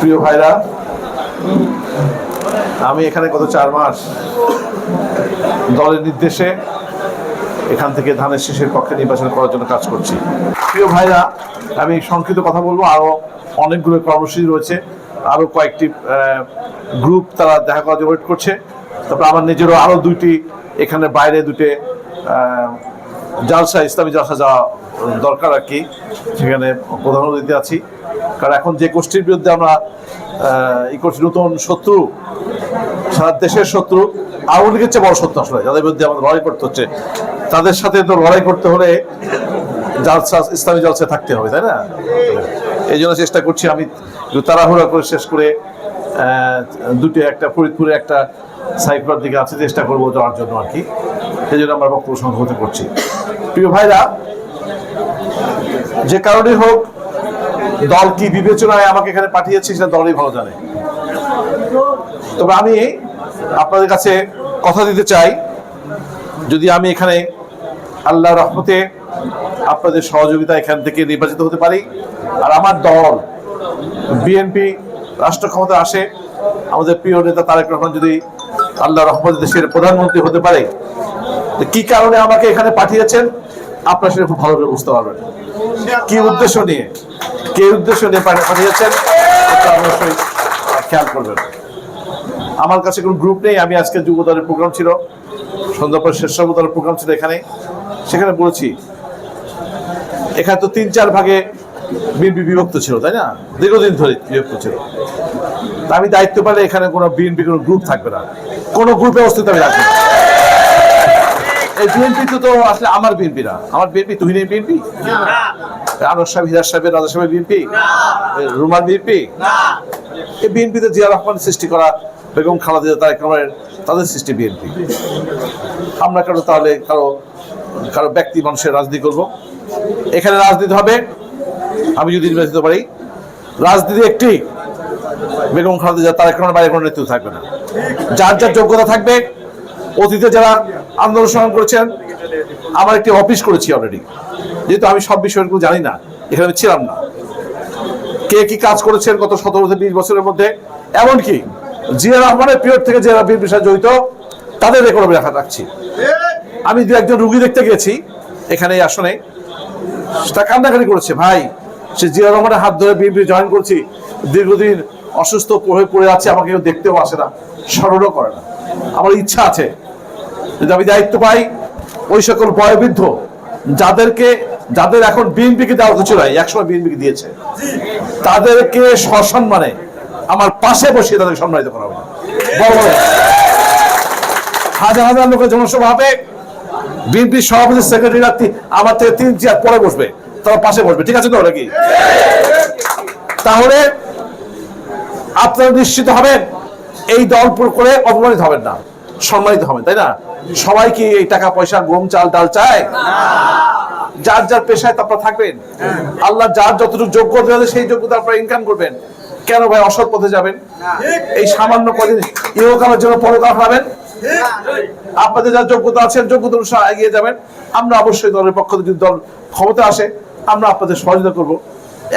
প্রিয় ভাইরা, আমি এখানে গত চার মাস দলের নির্দেশে এখান থেকে ধানের শেষের পক্ষে নির্বাচন করার জন্য কাজ করছি। প্রিয় ভাইরা, আমি সংক্ষিপ্ত কথা বলব, আরও অনেকগুলো কর্মসূচি রয়েছে, আরও কয়েকটি গ্রুপ তারা দেখা জন্য ওয়েট করছে। তারপর আমার নিজেরও আরও দুইটি, এখানে বাইরে দুটি জালসা, ইসলামী জালসা যাওয়া দরকার আর কি, সেখানে প্রধান অতিথি আছি। কারণ এখন যে গোষ্ঠীর বিরুদ্ধে আমরা ই করছি নতুন শত্রু, সারা দেশের শত্রু, আওয়ামী লীগের চেয়ে বড় শত্রু আসলে, যাদের বিরুদ্ধে আমাদের লড়াই করতে হচ্ছে। তাদের সাথে তো লড়াই করতে হলে জালসা, ইসলামী জালসা থাকতে হবে, তাই না? এই জন্য চেষ্টা করছি আমি তাড়াহুড়া করে শেষ করে দুটো একটা ফরিদপুরে একটা সাইক্লোর দিকে আছে, চেষ্টা করব যাওয়ার জন্য আর কি। সেই জন্য আমরা বক্তব্য সংহত করছি। প্রিয় ভাইরা, যে কারণে হোক দল কি বিবেচনায় আমাকে এখানে পাঠিয়েছে সেটা দলই ভালো জানে। তবে আমি আপনাদের কাছে কথা দিতে চাই, যদি আমি এখানে আল্লাহ রহমতে আপনাদের সহযোগিতা এখান থেকে নির্বাচিত হতে পারি, আর আমার দল, বিএনপি, রাষ্ট্র ক্ষমতা আসে, আমাদের প্রিয় নেতা তারেক রহমান যদি আল্লাহ রহমত দেশের প্রধানমন্ত্রী হতে পারে কি কারণে আমাকে এখানে পাঠিয়েছেন? আপনারা সেটা খুব ভালোভাবে বুঝতে পারবেন। কি উদ্দেশ্য নিয়ে? কে উদ্দেশ্য নিয়ে পাঠা- পাঠিয়েছেন অবশ্যই খেয়াল করবেন। আমার কাছে কোনো গ্রুপ নেই, আমি আজকে যুব দলের প্রোগ্রাম ছিল, সন্ধ্যা পর শেষ দলের প্রোগ্রাম ছিল এখানে। সেখানে বলেছি, এখানে তো তিন চার ভাগে বিএনপি বিভক্ত ছিল, তাই না? দীর্ঘদিন ধরে বিভক্ত ছিল। তা আমি দায়িত্ব পেলে এখানে কোনো বিএনপি কোনো গ্রুপ থাকবে না। কোনো গ্রুপে অস্তিত্ব আমি রাখব না। এই বিএনপি তো তো আসলে আমার বিএনপি না। আমার বিএনপি তুই নেই বিএনপি আনোয়ার সাহেব হিরাজ সাহেবের রাজা সাহেবের বিএনপি? রুমার বিএনপি? এই বিএনপিতে জিয়া রহমান সৃষ্টি করা বেগম খালেদা তারেক রহমানের তাদের সৃষ্টি বিএনপি। আমরা কারও তাহলে কারও কারও ব্যক্তি মানুষের রাজনীতি করব। এখানে রাজনীতি হবে আমি যদি নির্বাচিত পারি। রাজনীতি একটি বেগম খালেদা তারেক রহমানের বাইরে কোনো নেতৃত্ব থাকবে না। যার যার যোগ্যতা থাকবে অতীতে যারা আন্দোলন সংগ্রাম করেছেন, আমার একটি অফিস করেছি অলরেডি যেহেতু আমি সব বিষয়গুলো জানি না, এখানে ছিলাম না। কে কি কাজ করেছেন গত সতেরো থেকে বিশ বছরের মধ্যে, এমনকি জিয়া রহমানের পিরিয়ড থেকে যারা বিএনপির বিষয়ে জড়িত, তাদের রেকর্ড আমি রাখা রাখছি। আমি দু একজন রুগী দেখতে গেছি এখানে এই আসনে। তা কান্নাকাটি করেছে, ভাই, সে জিয়া রহমানের হাত ধরে বিএনপি জয়েন করছি, দীর্ঘদিন অসুস্থ হয়ে পড়ে আছে, আমাকে কেউ দেখতেও আসে না, স্মরণও করে না। আমার ইচ্ছা আছে যদি আমি দায়িত্ব পাই, ওই সকল বয়বৃদ্ধ যাদেরকে, যাদের এখন বিএনপিকে দেওয়া কিছু নাই একসময় বিএনপিকে দিয়েছে, তাদেরকে সসম্মানে আমার পাশে বসিয়ে তাদেরকে সম্মানিত করা হবে। হাজার হাজার লোকের জনসভা হবে। বিএনপি সভাপতি, সেক্রেটারি আমার থেকে তিন চেয়ার পরে বসবে, তারা পাশে বসবে। ঠিক আছে তো নাকি? তাহলে আপনারা নিশ্চিত হবেন, এই দল করে অপমানিত হবেন না। সম্মানিত হবেন তাই না? সবাই কি এই টাকা, পয়সা, গম, চাল, ডাল চায়? যার যার পেশায় তো আপনারা থাকবেন। আল্লাহ যার যতটুকু যোগ্যতা আছে সেই যোগ্যতা আপনারা ইনকাম করবেন। কেন ভাই, অসৎ পথে যাবেন? এই সামান্য কদিন ইহকালের জন্য পরকাল হারাবেন। আপনাদের যা যোগ্যতা আছেন যোগ্যতা অনুসারে এগিয়ে যাবেন। আমরা অবশ্যই দলের পক্ষ থেকে যদি দল ক্ষমতা আসে, আমরা আপনাদের সহযোগিতা করব।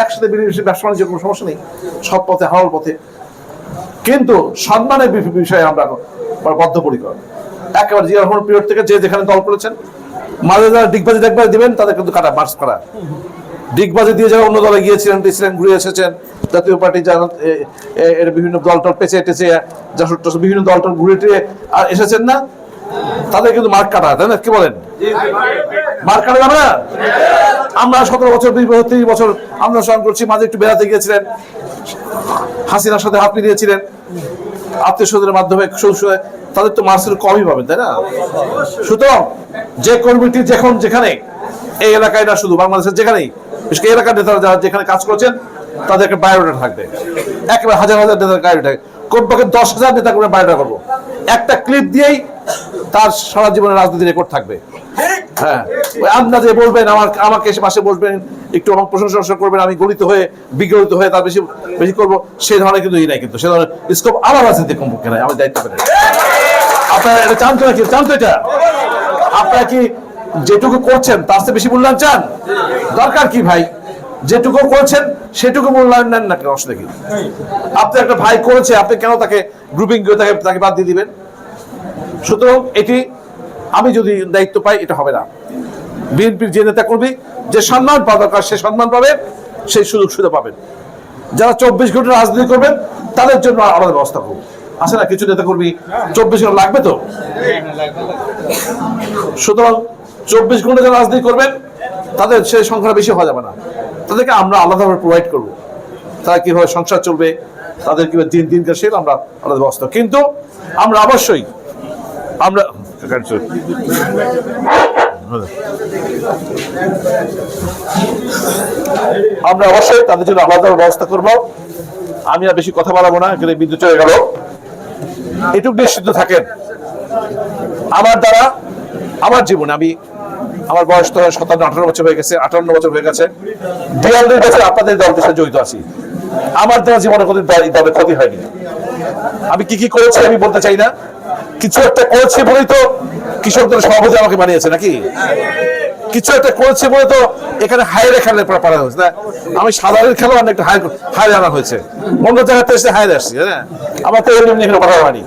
একসাথে মিলেমিশে ব্যবসা বাণিজ্যের কোনো সমস্যা নেই। সব পথে হাওয়ার পথে কিন্তু সম্মানের বিষয়ে আমরা বদ্ধপরিকর। একেবারে জিয়া রহমান পিরিয়ড থেকে যে যেখানে দল করেছেন, মাঝে যারা ডিগবাজি দেখবাজি দিবেন, তাদের কিন্তু কাটা মার্চ করা। ডিগবাজি দিয়ে যারা অন্য দলে গিয়েছিলেন, দিয়েছিলেন, ঘুরে এসেছেন, জাতীয় পার্টি যারা বিভিন্ন দল টল পেঁচে টেচে যা বিভিন্ন দল টল ঘুরে টুরে আর এসেছেন না তাদের কিন্তু মার্ক কাটা তাই না? কি বলেন? মার্ক কাটা যাবে না? আমরা সতেরো বছর বিশ বছর তিরিশ বছর আমরা সংগ্রাম করছি মাঝে একটু বেড়াতে গিয়েছিলেন। হাসিনার সাথে হাত মিলিয়েছিলেন। আত্মীয় স্বজনের মাধ্যমে তাদের তো মার্কসের কমই পাবেন তাই না? সুতরাং যে কর্মীটি যখন যেখানে এই এলাকায় না শুধু বাংলাদেশের যেখানেই বিশেষ করে এই এলাকার নেতারা যারা যেখানে কাজ করছেন তাদের একটা বায়োডাটা থাকবে। একেবারে হাজার হাজার নেতার বায়োডাটা কমপক্ষে দশ হাজার নেতা করে বায়োডাটা করব। একটা ক্লিপ দিয়েই তার সারা জীবনের রাজনীতি রেকর্ড থাকবে। হ্যাঁ। আন্দাজে বলবেন, আমার আমাকে এসে পাশে বসবেন একটু আমার প্রশংসা করবেন, আমি গলিত হয়ে, বিগলিত হয়ে তার বেশি বেশি করব ধরনের কিন্তু ই নাই কিন্তু, সে ধরনের স্কোপ আমার রাজনীতি কমপক্ষে নাই আমার দায়িত্ব আপনারা এটা চান তো নাকি? চান তো এটা? আপনারা কি যেটুকু করছেন, তার চেয়ে বেশি মূল্যায়ন চান? দরকার কি ভাই? যেটুকু করছেন, সেটুকু মূল্যায়ন নেন না কেন অসুবিধা কি? আপনি একটা ভাই করেছে, আপনি কেন তাকে গ্রুপিং তাকে তাকে বাদ দিয়ে দিবেন? সুতরাং এটি আমি যদি দায়িত্ব পাই, এটা হবে না। বিএনপির যে নেতা কর্মী যে সম্মান পাওয়া দরকার সে সম্মান পাবে, সেই সুযোগ সুবিধা পাবেন। যারা চব্বিশ ঘণ্টা রাজনীতি করবেন, তাদের জন্য আলাদা ব্যবস্থা করব আছে না কিছু নেতা কর্মী চব্বিশ ঘণ্টা লাগবে তো? সুতরাং চব্বিশ ঘণ্টা যারা রাজনীতি করবেন, তাদের সেই সংখ্যাটা বেশি হওয়া যাবে না। তাদেরকে আমরা আলাদাভাবে প্রোভাইড করব। তারা কীভাবে সংসার চলবে, তাদের কীভাবে দিন দিন সে আমরা আলাদা ব্যবস্থা। কিন্তু আমরা অবশ্যই আমরা আমরা অবশ্যই তাদের জন্য আলাদা ব্যবস্থা করব। আমি আর বেশি কথা বাড়াবো না, এখানে বিদ্যুৎ চলে গেল। এটুকু নিশ্চিত থাকেন, আমার দ্বারা আমার জীবনে আমি আমার বয়স তো সতান্ন আঠারো বছর হয়ে গেছে, আটান্ন বছর হয়ে গেছে বিয়াল্লিশ বছর আপনাদের দলদের সাথে জড়িত আছি। আমার দ্বারা জীবনে কোনো দলে ক্ষতি হয়নি। আমি কি কি করেছি আমি বলতে চাই না। কিছু একটা করেছি বলেই তো কৃষকদের সভাপতি আমাকে বানিয়েছে, নাকি? কিছু একটা করেছে বলে তো এখানে হায়ারে খেলে পারা হয়েছে, না? আমি সাধারণ না, একটা হায়ার হায়ারে আনা হয়েছে। অন্য জায়গাতে এসে হায়ারে আসছি হ্যাঁ? আমার তো এমনি এখানে পাঠা হয়নি।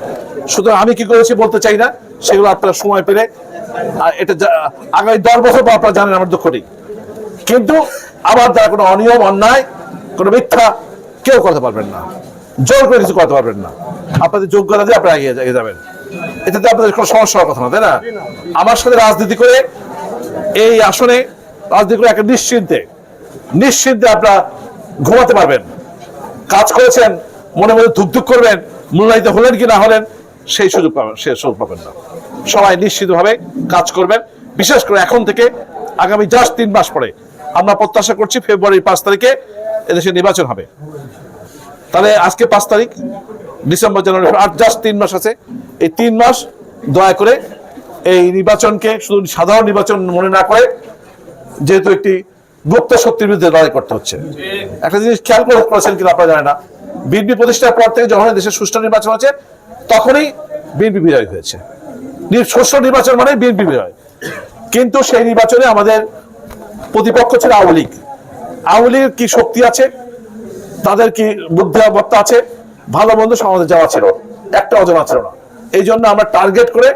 সুতরাং আমি কি করেছি বলতে চাই না, সেগুলো আপনারা সময় পেলে, আর এটা আগামী দশ বছর পর আপনারা জানেন আমার দুঃখ নেই। কিন্তু আমার দ্বারা কোনো অনিয়ম, অন্যায়, কোনো মিথ্যা কেউ করতে পারবেন না। জোর করে কিছু করতে পারবেন না। আপনাদের যোগ্যতা দিয়ে আপনারা এগিয়ে যাবেন। এটাতে আপনাদের কোনো সমস্যা হওয়ার কথা না তাই না? আমার সাথে রাজনীতি করে এই আসনে রাজনীতি করে একটা নিশ্চিন্তে নিশ্চিন্তে আপনারা ঘুমাতে পারবেন। কাজ করেছেন মনে মনে ধুকধুক করবেন মূল্যায়িত হলেন কি না হলেন সেই সুযোগ পাবেন সে সুযোগ পাবেন না। সবাই নিশ্চিতভাবে কাজ করবেন। বিশেষ করে এখন থেকে আগামী জাস্ট তিন মাস পরে আমরা প্রত্যাশা করছি ফেব্রুয়ারির পাঁচ তারিখে এদেশে নির্বাচন হবে। তাহলে আজকে পাঁচ তারিখ ডিসেম্বর, জানুয়ারি আর জাস্ট তিন মাস আছে। এই তিন মাস দয়া করে এই নির্বাচনকে শুধু সাধারণ নির্বাচন মনে না করে, যেহেতু একটি গুপ্ত শক্তির বিরুদ্ধে লড়াই করতে হচ্ছে। একটা জিনিস খেয়াল করে করেছেন কিনা আপনারা জানেন না। বিএনপি প্রতিষ্ঠার পর থেকে যখন দেশের সুষ্ঠু নির্বাচন হচ্ছে, তখনই বিএনপি বিজয় হয়েছে। সুষ্ঠু নির্বাচন মানে বিএনপি বিজয়। কিন্তু সেই নির্বাচনে আমাদের প্রতিপক্ষ ছিল আওয়ামী লীগ। আওয়ামী লীগের কি শক্তি আছে? তাদের কি বুদ্ধিমত্তা আছে? ভালো মন্দ সমাজে যাওয়া ছিল। একটা অজানা ছিল না। এই জন্য আমরা টার্গেট করে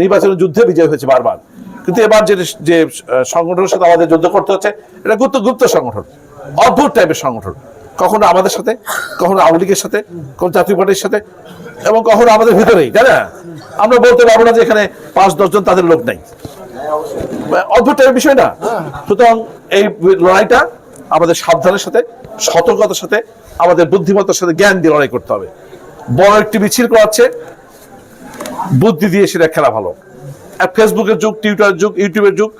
নির্বাচনের যুদ্ধে বিজয় হয়েছে বারবার। কিন্তু এবার যে যে সংগঠনের সাথে আমাদের যুদ্ধ করতে হচ্ছে, এটা গুপ্ত গুপ্ত সংগঠন। অদ্ভুত টাইপের সংগঠন। কখনো আমাদের সাথে, কখনো আওয়ামী লীগের সাথে, কখনো জাতীয় পার্টির সাথে, এবং কখনো আমাদের ভিতরেই, তাই না? আমরা বলতে পারব না যে এখানে পাঁচ দশজন তাদের লোক নাই। অদ্ভুত টাইপের বিষয় না। সুতরাং এই লড়াইটা আমাদের সাবধানের সাথে, সতর্কতার সাথে আমাদের বুদ্ধিমত্তার সাথে জ্ঞান দিয়ে লড়াই করতে হবে। বড় একটি মিছিল করাচ্ছে। বুদ্ধি দিয়ে সেটা খেলা ভালো। আর ফেসবুকের যুগ টুইটার যুগ, ইউটিউবের যুগ,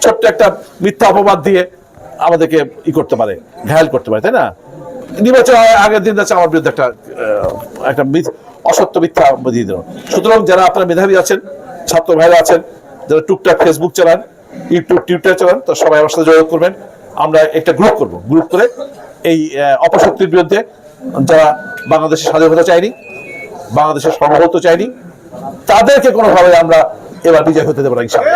ছোট্ট একটা মিথ্যা অপবাদ দিয়ে আমাদেরকে ই করতে পারে, ঘায়াল করতে পারে, তাই না? নির্বাচন আগে- আগের দিন যাচ্ছে, আমার বিরুদ্ধে একটা একটা অসত্য মিথ্যা দিয়ে দিল। সুতরাং যারা আপনারা মেধাবী আছেন, ছাত্র ভাইরা আছেন, যারা টুকটাক ফেসবুক চালান, ইউটিউব টুইটার চালান তো সবাই আমার সাথে যোগাযোগ করবেন। আমরা একটা গ্রুপ করব। গ্রুপ করে অপশক্তির বিরুদ্ধে যারা বাংলাদেশের স্বাধীনতা চায়নি, বাংলাদেশের সর্বভৌত চাইনি তাদেরকে কোনোভাবে আমরা এবার বিজয় হতে দেবো না ইনশাল্লাহ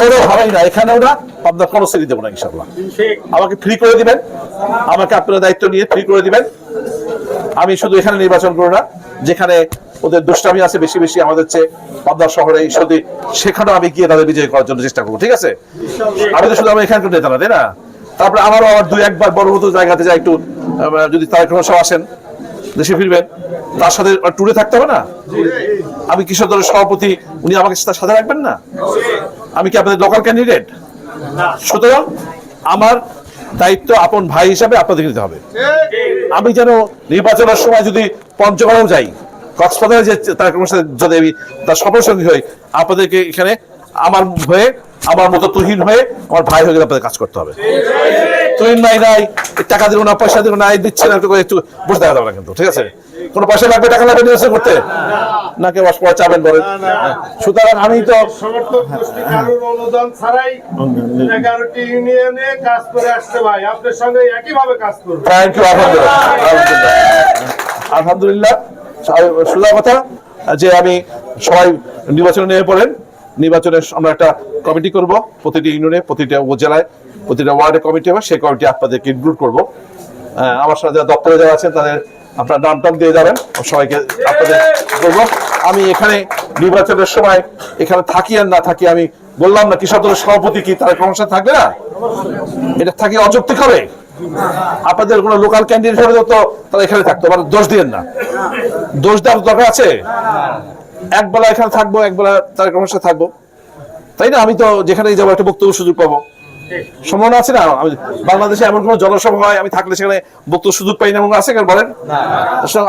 কোনোভাবেই না, এখানেও না আপনার কোনো শ্রেণি দেবো না ইনশাল্লাহ আমাকে ফ্রি করে দিবেন, আমাকে আপনারা দায়িত্ব নিয়ে ফ্রি করে দিবেন। আমি শুধু এখানে নির্বাচন করব না, যেখানে ওদের দুষ্টামি আছে বেশি বেশি আমাদের চেয়ে, পাবনা শহরে এই সদি সেখানেও আমি গিয়ে তাদের বিজয় করার জন্য চেষ্টা করব, ঠিক আছে? আমি তো শুধু আমার এখানকার নেতা না, তাই না? তারপরে আমারও আবার দুই একবার বড় মতো জায়গাতে যাই একটু যদি তারেক রহমান সাহেব আসেন, দেশে ফিরবেন। তার সাথে ট্যুরে থাকতে হবে না? আমি কিশোর দলের সভাপতি, উনি আমাকে তার সাথে রাখবেন না? আমি কি আপনাদের লোকাল ক্যান্ডিডেট সুতরাং আমার দায়িত্ব আপন ভাই হিসাবে আপনাদের নিতে হবে। আমি যেন নির্বাচনের সময় যদি পঞ্চগড়েও যাই, কক্সবাজারে যে তার সাথে যদি আমি তার সফর সঙ্গী হই, আপনাদেরকে এখানে আমার হয়ে আমার মতো তুহিন হয়ে আমার ভাই হয়ে আপনাদের কাজ করতে হবে। তুহিন নাই নাই টাকা দিব না পয়সা দিব না এই দিচ্ছে না একটু বসে দেখা যাবে না কিন্তু ঠিক আছে? কোনো পয়সা লাগবে টাকা লাগবে নির্বাচন করতে? না কেউ চাবেন বলেন। সুতরাং আমি তো অনুদান ছাড়াই এগারোটি ইউনিয়নে কাজ করে আসছে ভাই। আপনার সঙ্গে একইভাবে কাজ করবে। থ্যাংক ইউ আলহামদুলিল্লাহ। আলহামদুলিল্লাহ। আলহামদুলিল্লাহ। সোজা কথা যে আমি সবাই নির্বাচনে নেমে পড়েন। নির্বাচনে আমরা একটা কমিটি করব, প্রতিটি ইউনিয়নে, প্রতিটা উপজেলায়, প্রতিটা ওয়ার্ডে কমিটি হবে, সেই কমিটি আপনাদেরকে ইনক্লুড করব। আমার সাথে যারা দপ্তরে যারা আছেন, তাদের আপনার নাম টাম দিয়ে যাবেন সবাইকে আপনাদের বলব। আমি এখানে নির্বাচনের সময় এখানে থাকি আর না থাকি, আমি বললাম না, কৃষক দলের সভাপতি কি, তারা সমস্যা থাকবে না? এটা থাকি অযৌক্তিক হবে? আপনাদের কোনো লোকাল ক্যান্ডিডেট হবে তো তারা এখানে থাকতো মানে দোষ দিয়েন না। দোষ দেওয়ার দরকার আছে? এক বেলা এখানে থাকব এক বেলা তার সমস্যা থাকব। তাই না? আমি তো যেখানেই যাব একটা বক্তব্য সুযোগ পাবো। সম্ভাবনা আছে না? আমি বাংলাদেশে এমন কোন জনসভা হয় আমি থাকলে সেখানে বক্তব্য সুযোগ পাই না এমন আছে কেন বলেন?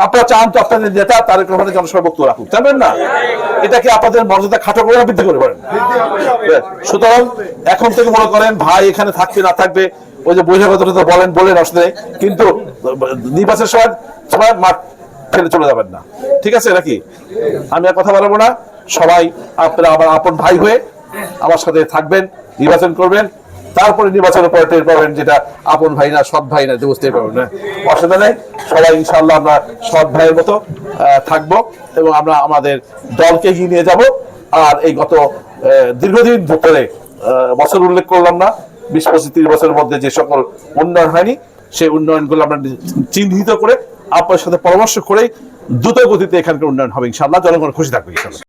আপনারা চান তো আপনাদের নেতা তারেক রহমানের জনসভা বক্তব্য রাখুক জানবেন না? এটাকে আপনাদের মর্যাদা খাটো করে বৃদ্ধি করে পারেন সুতরাং এখন থেকে মনে করেন ভাই এখানে থাকবে না থাকবে ওই যে বৈশাখতটা তো বলেন বলেন নেই। কিন্তু নির্বাচনের সময় সময় ফেলে চলে যাবেন না। ঠিক আছে নাকি? আমি আর কথা বলব না। সবাই আপনারা আমার আপন ভাই হয়ে আমার সাথে থাকবেন, নির্বাচন করবেন। তারপরে নির্বাচনের পরে টের পাবেন যেটা আপন ভাই না, সৎ ভাই না বুঝতে পারবেন না। অসুবিধা নেই। সবাই ইনশাল্লাহ আমরা সৎ ভাইয়ের মতো থাকব এবং আমরা আমাদের দলকে এগিয়ে নিয়ে যাব। আর এই গত দীর্ঘদিন ধরে বছর উল্লেখ করলাম না, বিশ পঁচিশ তিরিশ বছরের মধ্যে যে সকল উন্নয়ন হয়নি, সেই উন্নয়নগুলো আমরা চিহ্নিত করে আপনার সাথে পরামর্শ করে দ্রুত গতিতে এখানকার উন্নয়ন হবে ইনশাল্লাহ জনগণ খুশি থাকবে